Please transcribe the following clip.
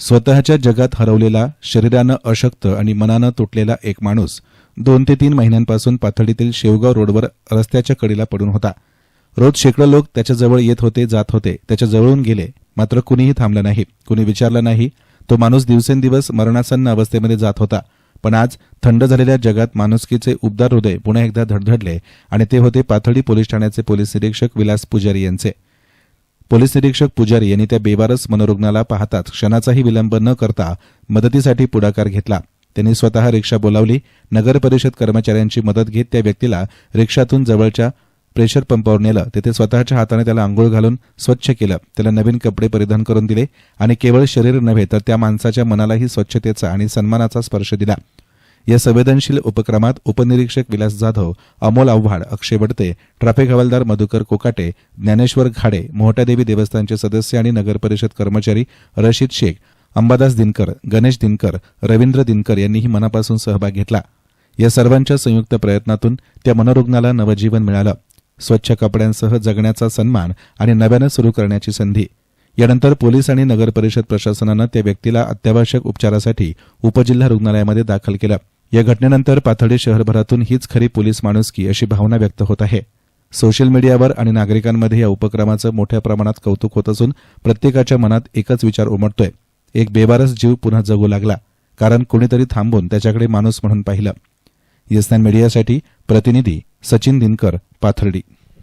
स्वतःच्या जगात हरवलेला शरीरानं अशक्त आणि मनानं तुटलेला एक माणूस दोन ते तीन महिन्यांपासून पाथर्डीतील शेवगाव रोडवर रस्त्याच्या कडीला पडून होता. रोज शेकडो लोक त्याच्याजवळ येत होते जात होते त्याच्या जवळून गेले. मात्र कुणीही थांबलं नाही कुणी विचारलं नाही. तो माणूस दिवसेंदिवस मरणासन्न अवस्थेमध्ये जात होता. पण आज थंड झालेल्या जगात माणुसकीचे उबदार हृदय पुन्हा एकदा धडधडले आणि ते होते पाथर्डी पोलीस ठाण्याचे पोलीस निरीक्षक विलास पुजारी यांचे. पोलीस निरीक्षक पुजारी यांनी त्या बेवारस मनोरुग्णाला पाहताच क्षणाचाही विलंब न करता मदतीसाठी पुढाकार घेतला. त्यांनी स्वतः रिक्षा बोलावली. नगर परिषद कर्मचाऱ्यांची मदत घेत त्या व्यक्तीला रिक्षातून जवळच्या प्रेशर पंपावर नेलं. तेथे स्वतःच्या हाताने त्याला आंघोळ घालून स्वच्छ केलं. त्याला नवीन कपडे परिधान करून दिले आणि केवळ शरीर नव्हे तर त्या माणसाच्या मनालाही स्वच्छतेचा आणि सन्मानाचा स्पर्श दिला. या संवेदनशील उपक्रमात उपनिरीक्षक विलास जाधव अमोल आव्हाड अक्षय बडते ट्रॅफिक हवालदार मधुकर कोकाटे ज्ञानेश्वर घाडे मोहटादेवी देवस्थानचे सदस्य आणि नगरपरिषद कर्मचारी रशीद शेख अंबादास दिनकर गणेश दिनकर रवींद्र दिनकर यांनीही मनापासून सहभाग घेतला. या सर्वांच्या संयुक्त प्रयत्नातून त्या मनोरुग्णाला नवजीवन मिळालं. स्वच्छ कपड्यांसह जगण्याचा सन्मान आणि नव्यानं सुरू करण्याची संधी. यानंतर पोलीस आणि नगरपरिषद प्रशासनानं त्या व्यक्तीला अत्यावश्यक उपचारासाठी उपजिल्हा रुग्णालयामध्ये दाखल केलं. या घटनेनंतर पाथर्डी शहरभरातून हीच खरी पोलीस माणुसकी अशी भावना व्यक्त होत आहे. सोशल मीडियावर आणि नागरिकांमध्ये या उपक्रमाचं मोठ्या प्रमाणात कौतुक होत असून प्रत्येकाच्या मनात एकच विचार उमटतोय. एक बेवारस जीव पुन्हा जगू लागला कारण कोणीतरी थांबून त्याच्याकडे माणूस म्हणून पाहिलं. येस मीडियासाठी प्रतिनिधी सचिन दिनकर पाथर्डी.